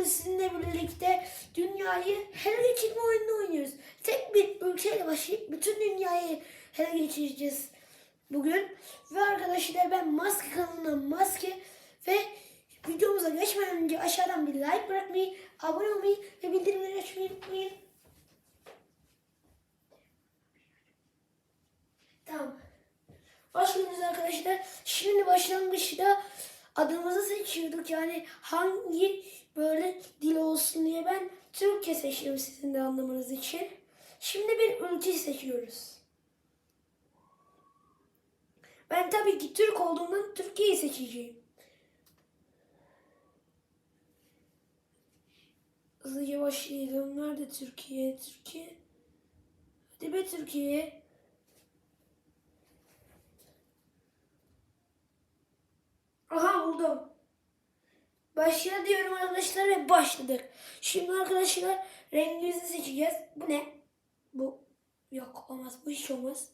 bugün sizinle birlikte dünyayı ele geçirme oyununu oynuyoruz. Tek bir ülkeyle başlayıp bütün dünyayı ele geçireceğiz bugün. Ve arkadaşlar ben Maske kanalına Maske ve videomuza geçmeden önce aşağıdan bir like bırakmayı, abone olmayı ve bildirimleri açmayı unutmayın. Tamam. Başlıyoruz arkadaşlar. Şimdi başlangıçta adımızı seçiyorduk. Yani hangi böyle dil olsun diye ben Türkçe seçtim sizin de anlamanız için. Şimdi bir ülke seçiyoruz. Ben tabii ki Türk olduğumdan Türkiye'yi seçeceğim. Hızlıca başlayalım. Nerede Türkiye? Türkiye. Hadi be Türkiye. Aha buldum. Başla diyorum arkadaşlar ve başladık. Şimdi arkadaşlar rengimizi seçeceğiz. Bu ne? Bu yok olmaz. Bu hiç olmaz.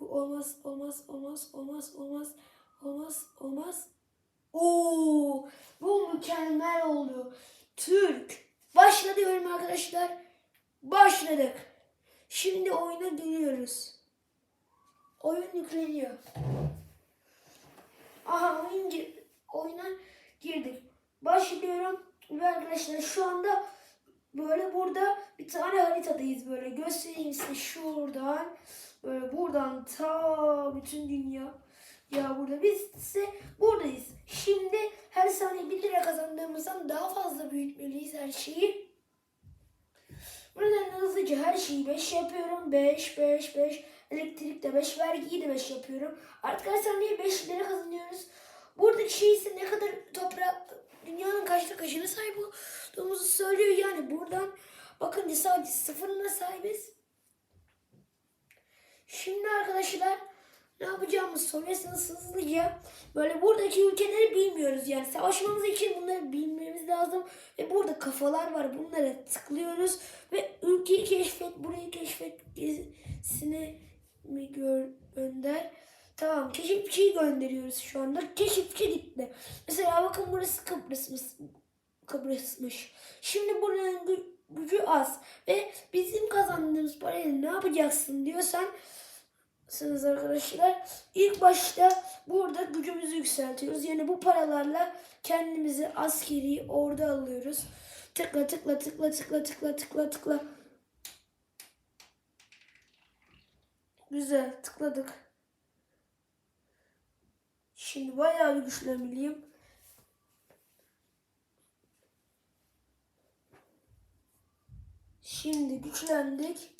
Bu olmaz, olmaz, olmaz, olmaz, olmaz, olmaz, olmaz. Oo, bu mükemmel oldu. Türk. Başla diyorum arkadaşlar. Başladık. Şimdi oyuna giriyoruz. Oyun yükleniyor. Aha oyun oyuna girdik. Başlıyorum ve arkadaşlar şu anda böyle burada bir tane haritadayız böyle göstereyim size şuradan böyle buradan ta bütün dünya ya burada biz ise buradayız. Şimdi her saniye 1 lira kazandığımızdan daha fazla büyütmeliyiz her şeyi. Buradan hızlıca her şeyi 5 yapıyorum. 5, 5, 5. Elektrik de 5, vergiyi de 5 yapıyorum. Artık her saniye 5 lira kazanıyoruz. Buradaki şey ise ne kadar toprak, dünyanın kaçta kaçına sahip olduğumuzu söylüyor. Yani buradan bakınca sadece sıfırına sahibiz. Şimdi arkadaşlar ne yapacağımız soruyorsanız hızlıca böyle buradaki ülkeleri bilmiyoruz. Yani savaşmamız için bunları bilmemiz lazım. Ve burada kafalar var. Bunlara tıklıyoruz. Ve ülkeyi keşfet, burayı keşfet gezisine mi gör, gönder. Tamam keşifçiyi gönderiyoruz şu anda. Keşifçi gitti. Mesela bakın burası Kıbrıs'mış. Kıbrıs'mış. Şimdi buranın gü- gücü az. Ve bizim kazandığımız parayla ne yapacaksın diyorsan Sınız arkadaşlar. İlk başta burada gücümüzü yükseltiyoruz. Yani bu paralarla kendimizi askeri orada alıyoruz. Tıkla tıkla tıkla tıkla tıkla tıkla tıkla. Güzel tıkladık. Şimdi bayağı bir güçlenmeliyim. Şimdi güçlendik.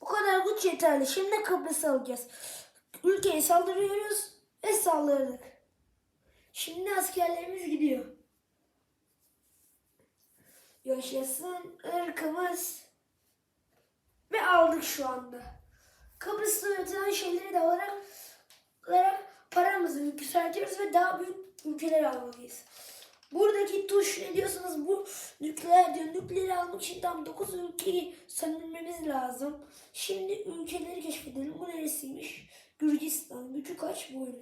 Bu kadar güç yeterli. Şimdi Kıbrıs'ı alacağız. Ülkeye saldırıyoruz ve saldırdık. Şimdi askerlerimiz gidiyor. Yaşasın ırkımız. Ve aldık şu anda. Kıbrıs'ta üretilen şeyleri de paramızı yükseltiyoruz ve daha büyük ülkeler almalıyız. Buradaki tuş ne diyorsanız bu nükleer diyor. Nükleeri almak için tam 9 ülkeyi söndürmemiz lazım. Şimdi ülkeleri keşfedelim. Bu neresiymiş? Gürcistan. Gücü kaç böyle?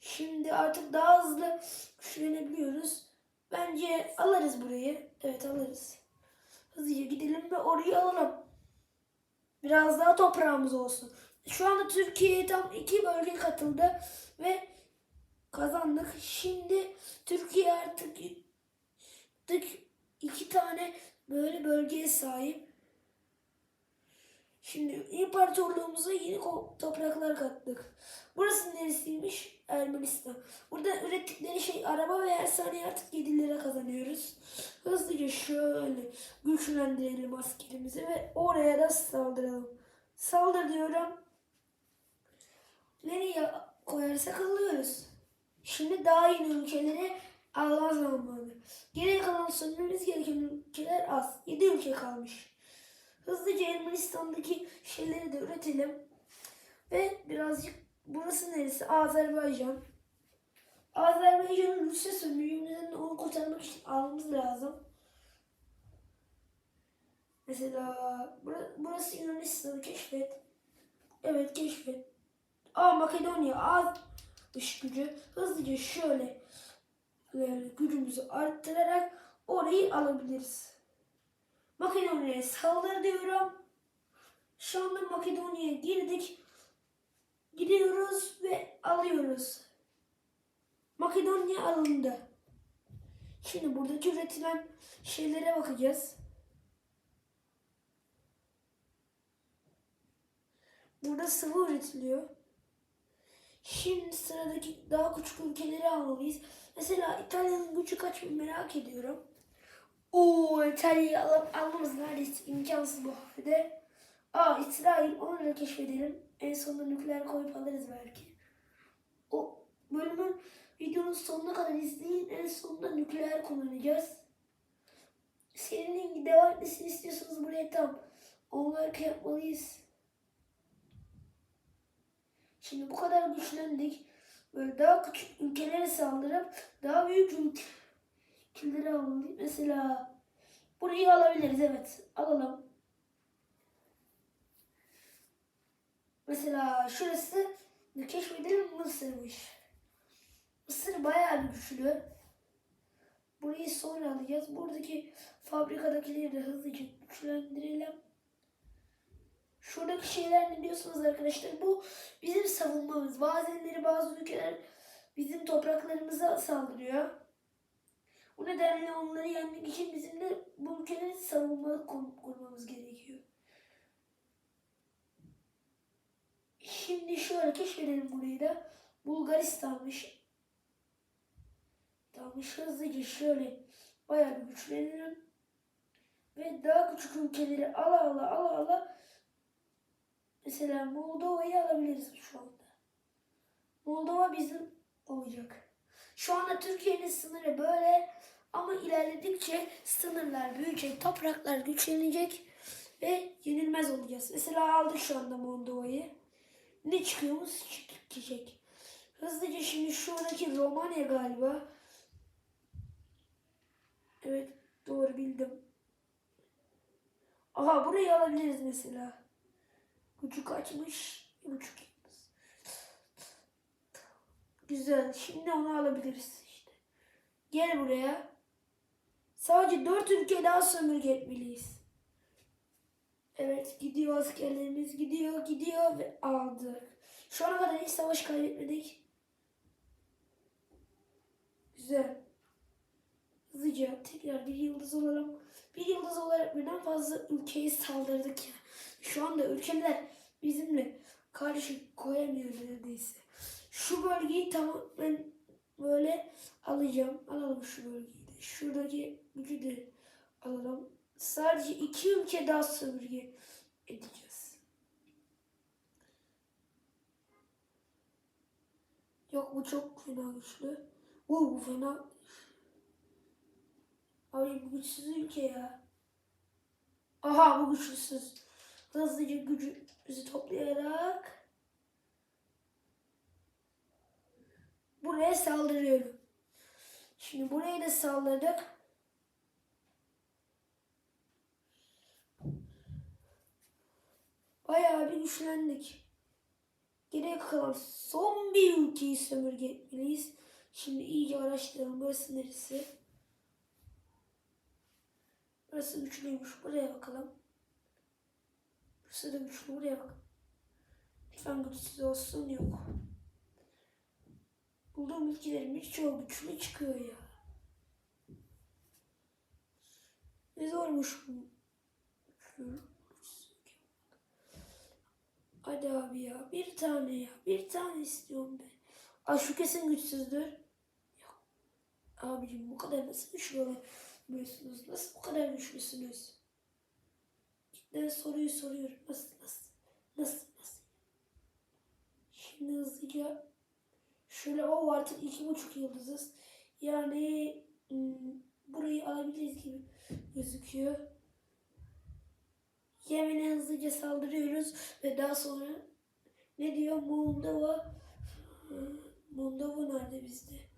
Şimdi artık daha hızlı güçlenebiliyoruz. Bence alırız burayı. Evet alırız. Hızlıca gidelim ve orayı alalım. Biraz daha toprağımız olsun. Şu anda Türkiye'ye tam iki bölge katıldı ve kazandık. Şimdi Türkiye artık artık iki tane böyle bölgeye sahip. Şimdi imparatorluğumuza yeni topraklar kattık. Burası neresiymiş? Ermenistan. Burada ürettikleri şey araba ve her saniye artık 7 lira kazanıyoruz. Hızlıca şöyle güçlendirelim askerimizi ve oraya da saldıralım. Saldır diyorum. Nereye koyarsak alıyoruz. Şimdi daha yeni ülkelere alma zamanı. Geriye kalan söndürmemiz gereken ülkeler az. 7 ülke kalmış. Hızlıca Ermenistan'daki şeyleri de üretelim. Ve birazcık burası neresi? Azerbaycan. Azerbaycan'ın Rusya sömürüğünden onu kurtarmak için almamız lazım. Mesela bura- burası Yunanistan'ı keşfet. Evet keşfet. Aa Makedonya az dış gücü. Hızlıca şöyle yani gücümüzü arttırarak orayı alabiliriz. Makedonya'ya saldır diyorum. Şu anda Makedonya'ya girdik. Gidiyoruz ve alıyoruz. Makedonya alındı. Şimdi buradaki üretilen şeylere bakacağız. Burada sıvı üretiliyor. Şimdi sıradaki daha küçük ülkeleri almalıyız. Mesela İtalya'nın gücü kaç merak ediyorum. Oo İtalya'yı alıp almamız neredeyse imkansız bu halde. Aa İsrail onu da keşfedelim. En sonunda nükleer koyup alırız belki. O bölümün videonun sonuna kadar izleyin. En sonunda nükleer kullanacağız. Serinin devam etmesini istiyorsanız buraya tam onlar yapmalıyız. Şimdi bu kadar güçlendik. Böyle daha küçük ülkelere saldırıp daha büyük ülkeleri almalıyız. Mesela burayı alabiliriz evet. Alalım. Mesela şurası keşfedelim Mısır'mış. Mısır bayağı güçlü. Burayı sonra alacağız. Buradaki fabrikadakileri de hızlıca güçlendirelim. Şuradaki şeyler ne diyorsunuz arkadaşlar? Bu bizim savunmamız. Bazenleri bazı ülkeler bizim topraklarımıza saldırıyor. Bu nedenle onları yenmek için bizim de bu ülkeleri savunma kur- kurmamız gerekiyor. Şimdi şöyle keşfedelim burayı da. Bulgaristan'mış. Tamam hızlıca şöyle bayağı bir güçlenelim. Ve daha küçük ülkeleri ala ala ala ala mesela Moldova'yı alabiliriz şu anda. Moldova bizim olacak. Şu anda Türkiye'nin sınırı böyle ama ilerledikçe sınırlar büyüyecek, topraklar güçlenecek ve yenilmez olacağız. Mesela aldık şu anda Moldova'yı. Ne çıkıyormuş? Çiçek. Hızlıca şimdi şuradaki Romanya galiba. Evet doğru bildim. Aha burayı alabiliriz mesela. Kaçmış? Bir buçuk yıldız. Güzel. Şimdi onu alabiliriz işte. Gel buraya. Sadece dört ülke daha sömürge etmeliyiz. Evet gidiyor askerlerimiz gidiyor gidiyor ve aldık. Şu ana kadar hiç savaş kaybetmedik. Güzel. Hızlıca tekrar bir yıldız olalım. Bir yıldız olarak birden fazla ülkeyi saldırdık ya. Şu anda ülkeler bizimle karşı koyamıyor neredeyse. Şu bölgeyi tamamen böyle alacağım. Alalım şu bölgeyi de. Şuradaki gücü de alalım. Sadece iki ülke daha sömürge edeceğiz. Yok bu çok fena güçlü. Oo bu fena. Abi bu güçsüz ülke ya. Aha bu güçsüz. Hızlıca gücümüzü toplayarak buraya saldırıyorum. Şimdi burayı da saldırdık. Bayağı bir güçlendik. Geriye kalan son bir ülkeyi sömürge etmeliyiz. Şimdi iyice araştıralım. Burası neresi? Burası güçlüymüş. Buraya bakalım. Da güçlü. Buraya bak. Lütfen güçsüz olsun. Yok. Bulduğum ülkelerin birçoğu güçlü çıkıyor ya. Ne zormuş bu. Hadi abi ya. Bir tane ya. Bir tane istiyorum ben. Aa şu kesin güçsüzdür. Yok. Abicim bu kadar nasıl güçlü olamıyorsunuz? Nasıl bu kadar güçlüsünüz? Cidden soruyu soruyorum. Nasıl nasıl? Nasıl nasıl? Şimdi hızlıca şöyle o artık iki buçuk yıldızız. Yani hmm, burayı alabiliriz gibi gözüküyor. Yemen'e hızlıca saldırıyoruz ve daha sonra ne diyor Moldova Hı, Moldova nerede bizde?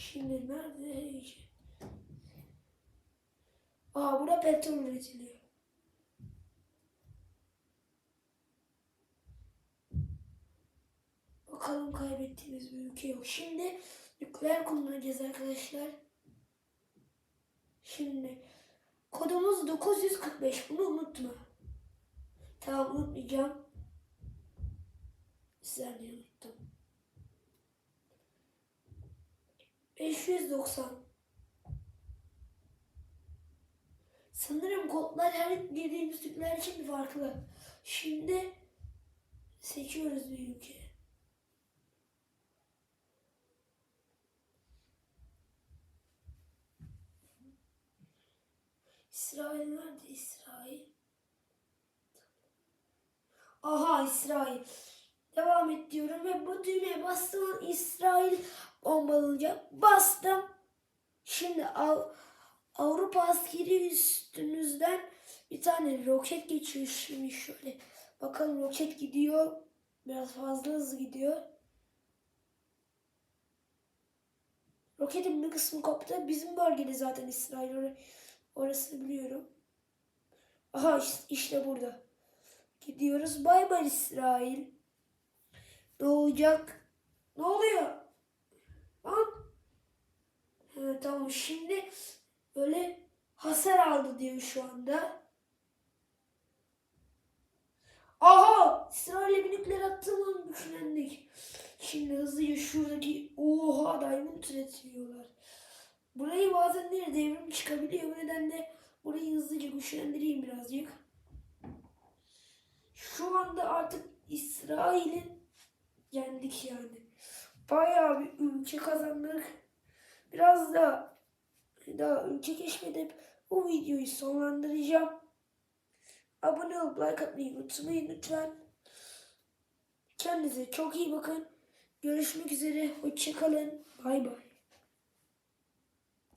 Şimdi nerede? Aa burada petrol üretiliyor. Bakalım kaybettiğimiz bir ülke yok. Şimdi nükleer kullanacağız arkadaşlar. Şimdi kodumuz 945. Bunu unutma. Tamam unutmayacağım. Saniye unuttum. 590. Sanırım kodlar her girdiğimiz tüpler için farklı. Şimdi seçiyoruz bir ülke. İsrail nerede İsrail? Aha İsrail. Devam et diyorum ve bu düğmeye bastığım İsrail 10 balınca bastım. Şimdi Av Avrupa askeri üstünüzden bir tane roket geçiyor şimdi şöyle. Bakalım roket gidiyor. Biraz fazla hızlı gidiyor. Roketin bir kısmı koptu. Bizim bölgede zaten İsrail. Or orası biliyorum. Aha işte, işte burada. Gidiyoruz. Bay bay İsrail. Doğacak. Ne oluyor? Lan. Evet, tamam şimdi böyle hasar aldı diyor şu anda. Aha! İsrail'e bir nükleer attığımı düşünendik. Şimdi hızlıca şuradaki oha diamond üretiyorlar. Burayı bazen de devrim çıkabiliyor. Bu nedenle burayı hızlıca güçlendireyim birazcık. Şu anda artık İsrail'in yendik yani. Bayağı bir ülke kazandık. Biraz da daha ülke keşfedip bu videoyu sonlandıracağım. Abone olup like atmayı unutmayın lütfen. Kendinize çok iyi bakın. Görüşmek üzere. Hoşçakalın. Bay bay.